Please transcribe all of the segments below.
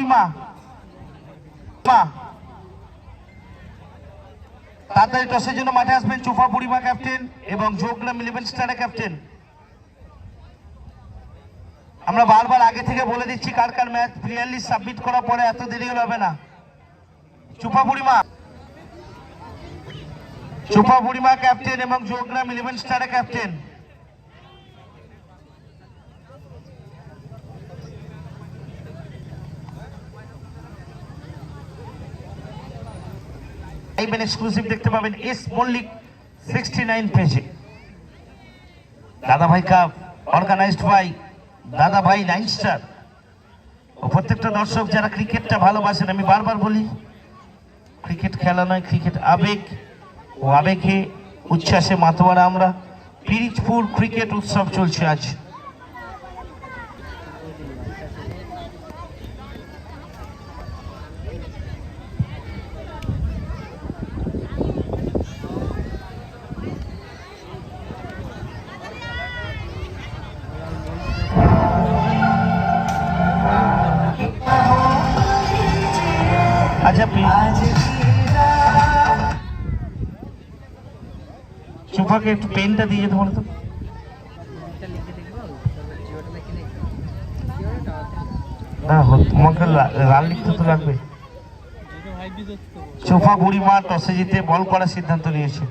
বুড়িমা। মা। তাড়াতাড়ি টসের জন্য মাঠে আসবেন চুফা বুড়িমা ক্যাপ্টেন এবং যোগগ্রাম ইলেভেন স্টারের ক্যাপ্টেন। আমরা বারবার আগে থেকে বলে দিচ্ছি কার কার ম্যাচ ক্লিয়ারলি সাবমিট করার পরে এত দেরি হলে হবে না। চুপা বুড়িমা। চুপা বুড়িমা ক্যাপ্টেন এবং যোগগ্রাম ইলেভেন স্টারের ক্যাপ্টেন। আইবেন এক্সক্লুসিভ দেখতে পাবেন এস মল্লিক সিক্সটি নাইন পেজে দাদা ভাই কাপ অর্গানাইজড বাই দাদা ভাই নাইন স্টার ও প্রত্যেকটা দর্শক যারা ক্রিকেটটা ভালোবাসেন, আমি বারবার বলি, ক্রিকেট খেলা নয়, ক্রিকেট আবেগ। ও আবেগে, উচ্ছ্বাসে মাতোয়ারা আমরা। পিরিজপুর ক্রিকেট উৎসব চলছে আজ। আচ্ছা সুফাকে একটু পেনটা দিয়ে যেতে বলো তো। জিওটা লিখে দেখব তারপর জিওটা লিখে দেখব জিওটা না তোমাকে লাল লিখতে তো লাগবে। তো বুড়িমা, টসে জিতে বল করার সিদ্ধান্ত নিয়েছে।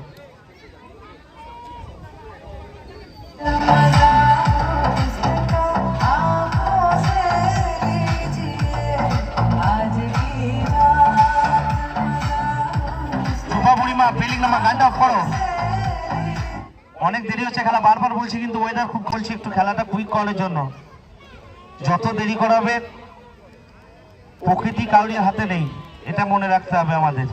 সোফা ফিল্ডিং ফিলিং নাম্বার গানটা অফ করো। অনেক দেরি হচ্ছে খেলা, বারবার বলছি কিন্তু ওয়েদার খুব বলছি একটু খেলাটা কুইক করার জন্য। যত দেরি করাবে, প্রকৃতি কাউরির হাতে নেই, এটা মনে রাখতে হবে আমাদের।